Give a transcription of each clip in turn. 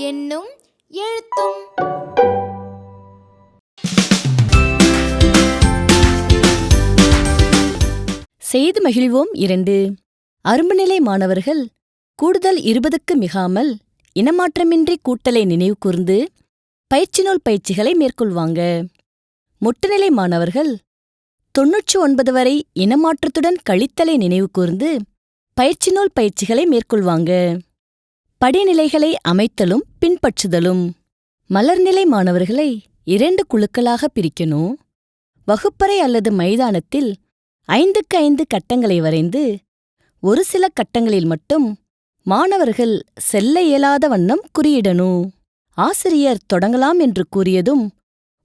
என்னும் எழுத்தும். செய்து மகிழ்வோம் இரண்டு. அரும்புநிலை மாணவர்கள் கூடுதல் இருபதுக்கு மிகாமல் இனமாற்றமின்றி கூட்டலை நினைவு கூர்ந்து பயிற்சி நூல் பயிற்சிகளை மேற்கொள்வாங்க. மொட்டுநிலை மாணவர்கள் தொன்னூற்று ஒன்பது வரை இனமாற்றத்துடன் கழித்தலை நினைவு கூர்ந்து பயிற்சி நூல் பயிற்சிகளை மேற்கொள்வாங்க. படிநிலைகளை அமைத்தலும் பின்பற்றுதலும். மலர்நிலை மாணவர்களை இரண்டு குழுக்களாக பிரிக்கணும். வகுப்பறை அல்லது மைதானத்தில் ஐந்துக்கு ஐந்து கட்டங்களை வரைந்து ஒரு சில கட்டங்களில் மட்டும் மாணவர்கள் செல்ல இயலாத வண்ணம் குறியிடணும் ஆசிரியர் தொடங்கலாம் என்று கூறியதும்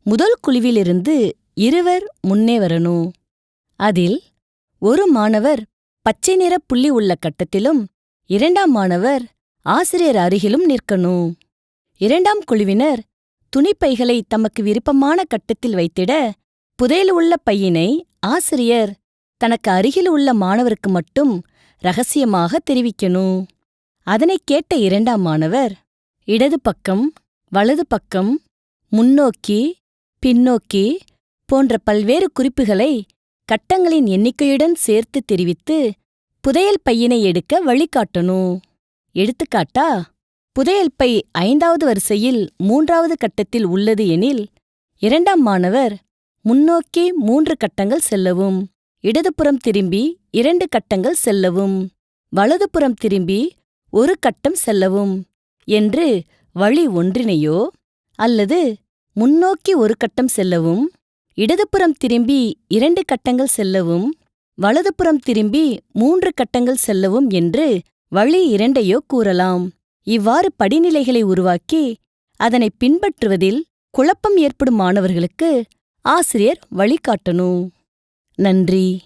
முதல் குழுவிலிருந்து இருவர் முன்னே வரணும் அதில் ஒரு மாணவர் பச்சை நிற புள்ளி உள்ள கட்டத்திலும் இரண்டாம் மாணவர் ஆசிரியர் அருகிலும் நிற்கணும் இரண்டாம் குழுவினர் துணிப்பைகளை தமக்கு விருப்பமான கட்டத்தில் வைத்திட புதையல் உள்ள பையினை ஆசிரியர் தனக்கு அருகில் உள்ள மாணவருக்கு மட்டும் ரகசியமாக தெரிவிக்கணும். அதனைக் கேட்ட இரண்டாம் மாணவர் இடது பக்கம் வலது பக்கம் முன்னோக்கி பின்னோக்கி போன்ற பல்வேறு குறிப்புகளை கட்டங்களின் எண்ணிக்கையுடன் சேர்த்து தெரிவித்து புதையல் பையினை எடுக்க வழிகாட்டணும். எடுத்துக்காட்டா புதையல் பை ஐந்தாவது வரிசையில் மூன்றாவது கட்டத்தில் உள்ளது எனில் இரண்டாம் மாணவர் முன்னோக்கி மூன்று கட்டங்கள் செல்லவும். இடதுபுறம் திரும்பி இரண்டு கட்டங்கள் செல்லவும் வலதுபுறம் திரும்பி ஒரு கட்டம் செல்லவும் என்று வழி ஒன்றினையோ அல்லது முன்னோக்கி ஒரு கட்டம் செல்லவும் இடதுபுறம் திரும்பி இரண்டு கட்டங்கள் செல்லவும் வலதுபுறம் திரும்பி மூன்று கட்டங்கள் செல்லவும் என்று வழி இரண்டையோ கூறலாம். இவ்வாறு படிநிலைகளை உருவாக்கி அதனை பின்பற்றுவதில் குழப்பம் ஏற்படும் மாணவர்களுக்கு ஆசிரியர் வழிகாட்டணும். நன்றி.